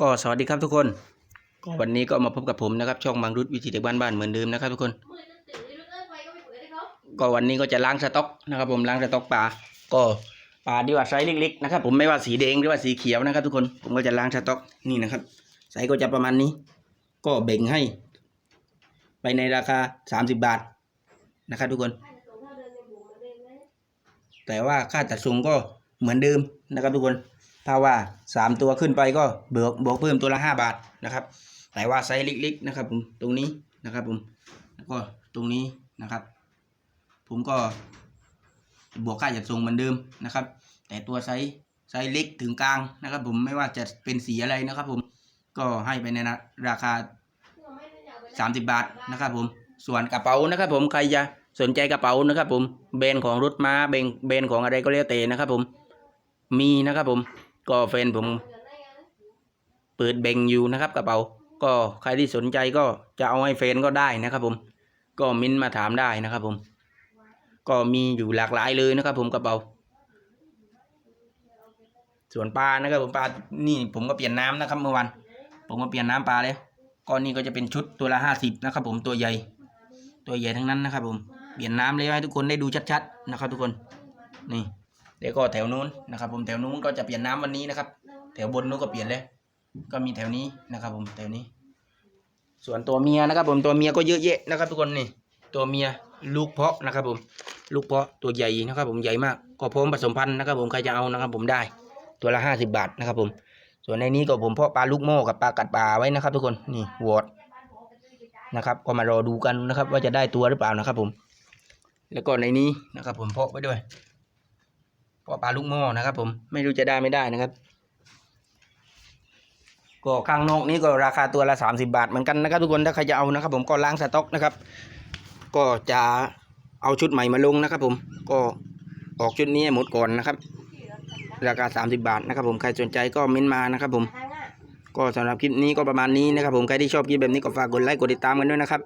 ก็สวัสดีครับทุกคนก็วันนี้ก็มาพบกับผมนะครับ ช่องบางรุดวิถีเด็กบ้านบ้านๆเหมือนเดิมนะครับทุกคนมือจะตื่นหรือเลิกไปก็ไม่เปิดให้เขาก็วันนี้ก็จะล้างสต๊อกนะครับ ผมล้างสต๊อกปลาก็ปลาที่ว่าไซส์เล็กๆนะครับ ผมไม่ว่าสีแดงหรือว่าสีเขียวนะครับ ทุกคนผมก็จะล้างสต๊อกนี่นะครับไซส์ก็จะประมาณนี้ ก็แบ่งให้ ไปในราคาสามสิบบาทนะครับ ทุกคนให้จะส่งเท่าเดินในบุ๋มมาเดินไหมแต่ว่าค่าจัดส่งก็เหมือนเดิมนะครับทุกคน ถ้าว่าสามตัวขึ้นไปก็บวกบวกเพิ่มตัวละห้าบาทนะครับ แต่ว่าไซส์เล็กๆนะครับผมตรงนี้นะครับผมแล้วก็ตรงนี้นะครับ ผมก็บวกค่าจัดส่งเหมือนเดิมนะครับ แต่ตัวไซส์ไซส์เล็กถึงกลางนะครับ ผมไม่ว่าจะเป็นสีอะไรนะครับ ผมก็ให้ไปในราคาสามสิบบาทนะครับ ผมส่วนกระเป๋านะครับ ผมใครจะสนใจกระเป๋านะครับ ผมแบนของรถม้าแบนด์แบนของอะไรก็แล้วแต่นะครับ ผมมีนะครับผม ก็แฟนผมเปิดแบ่งอยู่นะครับกระเป๋าก็ใครที่สนใจก็จะเอาให้แฟนก็ได้นะครับ ผม ก็มิ้นมาถามได้นะครับ ผม ก็มีอยู่หลากหลายเลยนะครับ ผมกระเป๋าส่วนปลานะครับผมปลานี่ผมก็เปลี่ยนน้ำนะครับเมื่อวันผมก็เปลี่ยนน้ำปลาแล้วก้อนนี้ก็จะเป็นชุดตัวละห้าสิบนะครับ ผมตัวใหญ่ ตัวใหญ่ทั้งนั้นนะครับ ผมเปลี่ยนน้ำเลยให้ทุกคนได้ดูชัดๆนะครับ ทุกคนนี่ แล้วก็แถวนู้นนะครับ ผมแถวนู้นก็จะเปลี่ยนน้ำวันนี้นะครับ แถวบนนู้นก็เปลี่ยนแล้ว ก็มีแถวนี้นะครับ ผมแถวนี้ ส่วนตัวเมียนะครับ ผมตัวเมียก็เยอะแยะนะครับ ทุกคนนี่ตัวเมียลูกเพาะนะครับ ผมลูกเพาะตัวใหญ่นะครับ ผมใหญ่มากก็พร้อมผสมพันธุ์นะครับ ผมใครจะเอานะครับ ผมได้ตัวละห้าสิบบาทนะครับ ผม ส่วนในนี้ก็ผมเพาะปลาลูกโม่กับปลากัดปลาไว้นะครับ ทุกคนนี่วอดนะครับ ก็มารอดูกันนะครับ ว่าจะได้ตัวหรือเปล่านะครับ ผม แล้วก็ในนี้นะครับ ผมเพาะไว้ด้วย เพาะปลาลูกโม่นะครับผมไม่รู้จะได้ไม่ได้นะครับ ก็ข้างนอกนี้ก็ราคาตัวละสามสิบาทเหมือนกันนะครับทุกคนถ้าใครจะเอานะครับ ผมก็ล้างสต็อกนะครับ ก็จะเอาชุดใหม่มาลงนะครับ ผมก็ออกชุดนี้หมดก่อนนะครับ ราคา 30 บาทนะครับ ผมใครสนใจก็เม้นมานะครับ ผมก็สำหรับคลิปนี้ก็ประมาณนี้นะครับ ผมใครที่ชอบคลิปแบบนี้ก็ฝากกดไลค์กดติดตามกันด้วยนะครับ